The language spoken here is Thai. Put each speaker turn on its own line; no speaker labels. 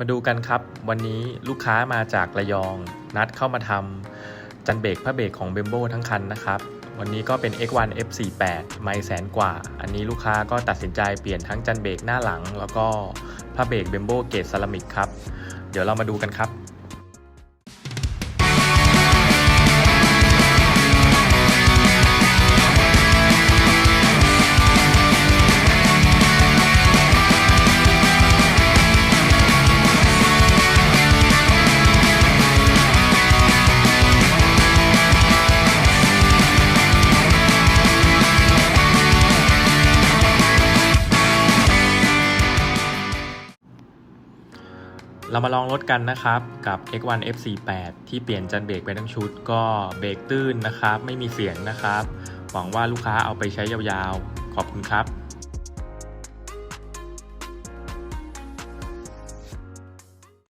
มาดูกันครับ วันนี้ลูกค้ามาจากระยอง นัดเข้ามาทำจันเบรกผ้าเบรกของเบมโบทั้งคันนะครับ วันนี้ก็เป็น X1 F48 ไม่แสนกว่า อันนี้ลูกค้าก็ตัดสินใจเปลี่ยนทั้งจันเบรกหน้าหลัง แล้วก็ผ้าเบรกเบมโบเกรดเซรามิกครับ เดี๋ยวเรามาดูกันครับ เรามาลองรถกันนะครับกับ X1 F48 ที่เปลี่ยนจันเบรกไปทั้งชุดก็เบรกตื้นนะครับ ไม่มีเสียงนะครับ หวังว่าลูกค้าเอาไปใช้ยาวๆ ขอบคุณครับ